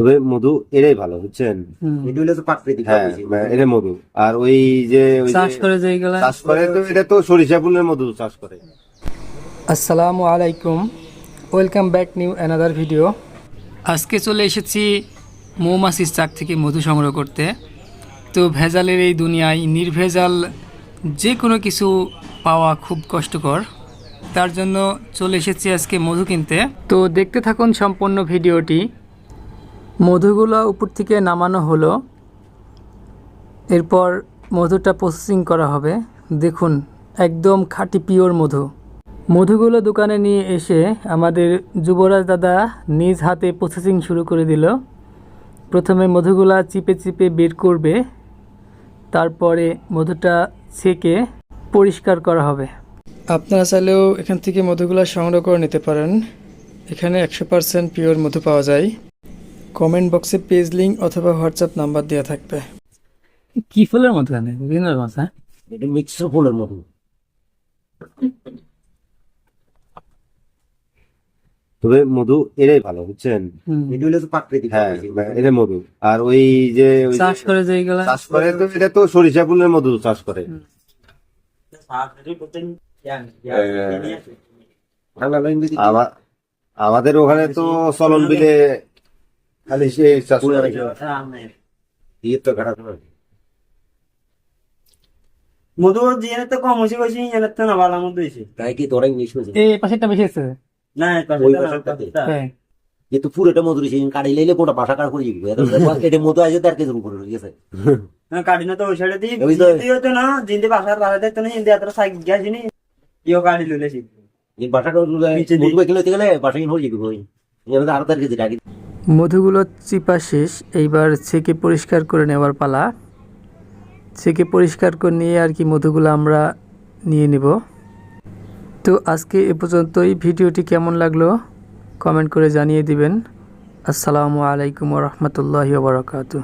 তবে মধু এটাই ভালো বুঝছেন? হ্যাঁ মানে মধু। আর ওই যে চাষ করে চাষ করে তো এটা তো সরিষা ফুলের মধু চাষ করে। আসসালামু আলাইকুম। Welcome back new another video. আজকে চলে এসেছি মৌমাছির চাক থেকে মধু সংগ্রহ করতে। তো ভেজালের এই দুনিয়ায় নির্ভেজাল যে কোনো কিছু পাওয়া খুব কষ্টকর। তার জন্য চলে এসেছি আজকে মধু কিনতে। তো দেখতে থাকুন সম্পূর্ণ ভিডিওটি। মধুগুলো উপর থেকে নামানো হলো। এরপর মধুটা প্রসেসিং করা হবে। দেখুন, একদম খাঁটি পিওর মধু। মধুগুলো দোকানে নিয়ে এসে আমাদের যুবরাজ দাদা নিজ হাতে প্রসেসিং শুরু করে দিল। প্রথমে মধুগুলা চিপে চিপে বের করবে, তারপরে মধুটা ছেঁকে পরিষ্কার করা হবে। আপনারা চাইলেও এখান থেকে মধুগুলা সংগ্রহ করে নিতে পারেন। এখানে একশো পিওর মধু পাওয়া যায়। কমেন্ট বক্সে পেজ লিঙ্ক অথবা হোয়াটসঅ্যাপ নাম্বার দেওয়া থাকবে। কি ফুলের মতো জানে বিভিন্ন মাছ হ্যাঁ? এটা মিক্সড ফুলের মতো। তবে মধু এটাই ভালো বুঝছেন? এটা হলো প্রাকৃতিক হ্যাঁ মানে এটা মধু। আর ওই যে চাষ করে যেগুলা চাষ করে তো এটা তো সরিষা ফুলের মধু চাষ করে। আমাদের ওখানে তো চলন বিলে খালি সে চাষ দিয়ে তো খারাপ নয়। মধু জিয়ানে তো কম হয়েছে কইছি এনে তো না ভালো মধু হয়েছে তাই কি তোরা ইংলিশ হয়েছে এই পাশেরটা বেশি আছে। না ওই তো পাশেরটাতে? পাশেরটা। হ্যাঁ। পুরোটা মধুর সেই কাড়ি লাইলে কোনটা ভাষা কার করে যাবে এটা মধু আছে তার কেজন করে গেছে না কাটি না তো ওই সাইডে দিই ওই তো- না জিন্দে বাসার বাসা দেখতো না জিন্দে এত সাইক গেছি নি ইও কাটি নিচে দিই। মধু কিনতে গেলে কিন হয়ে যাবে ওই এবার আরও তার কেজি রাখি মধুগুলো চিপা শেষ, এইবার ছেঁকে পরিষ্কার করে নেওয়ার পালা। ছেঁকে পরিষ্কার করে নিয়ে আর কি মধুগুলো আমরা নিয়ে নেব। তো আজকে এ পর্যন্তই। ভিডিওটি কেমন লাগল কমেন্ট করে জানিয়ে দিবেন। আসসালামু আলাইকুম রহমতুল্লাহি বারকাতু